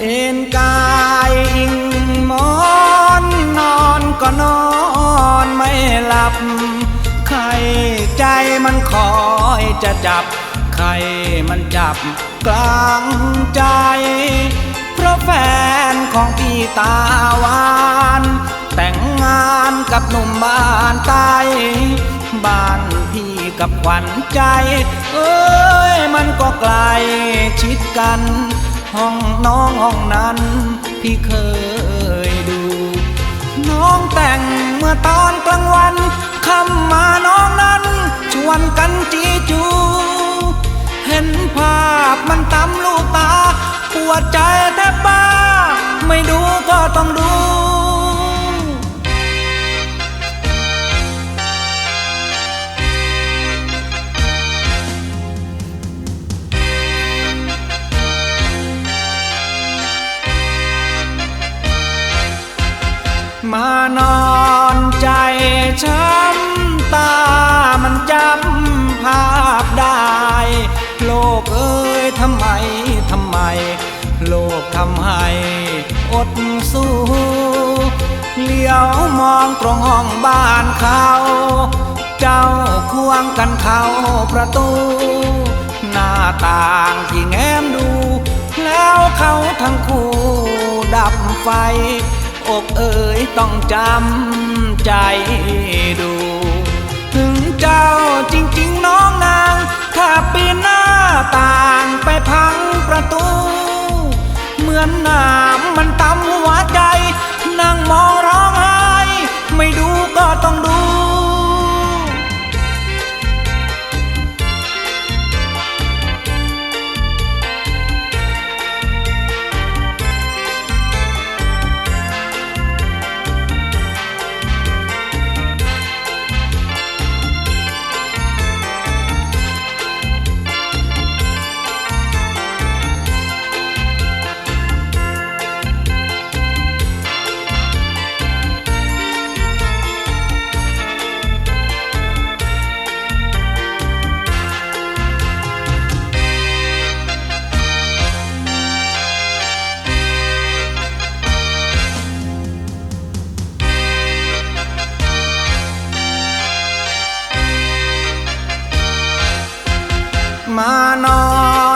เอ็นกายอิงมอนนอนก็นอนไม่หลับ ใครใจมันคอยจะจับ ใครมันจับกลางใจ เพราะแฟนของพี่ตาหวาน แต่งงานกับหนุ่มบ้านใต้บ้านพี่กับขวัญใจ เอ้ยมันก็ไกลชิดกัน ห้องน้องห้องนั้น พี่เคยดู น้องแต่งเมื่อตอนกลางวันคำมาน้องนั้น ชวนกันจีจู เห็นภาพมันตำลูกตา ปวดใจแทบบ้า ไม่ดูก็ต้องดูานอนใจช้ำตามันจำภาพได้ โลกเอ้ยทำไมทำไม โลกทำให้อดสู้เลี้ยวมองตรงห้องบ้านเขา เจ้าควงกันเข้าประตู หน้าต่างที่แง้มดู แล้วเขาทั้งคู่ดับไฟ อกเอ่ยต้องจำใจดูานอ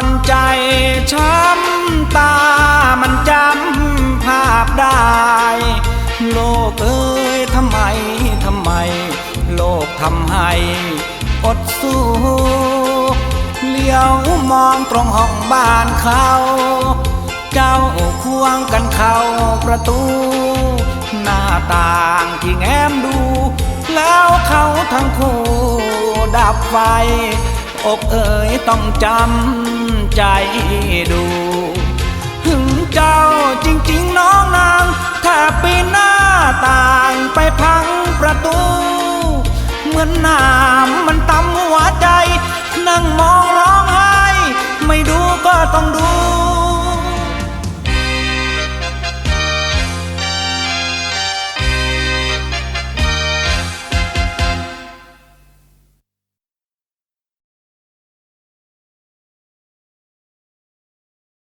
นใจช้ำตามันจำภาพได้ โลกเอ้ยทำไมทำไม โลกทำให้อดสู้เลี้ยวมองตรงห้องบ้านเขา เจ้าควงกันเข้าประตู หน้าต่างที่แง้มดู แล้วเขาทั้งคู่ดับไฟ อกเอ๋ยต้องจำใจดู หึงเจ้าจริง ๆ น้องนางแทบปีหน้าต่างไปพังประตู เหมือนน้ำมันตำหัวใจ นั่งมองร้องไห้ ไม่ดูก็ต้องดู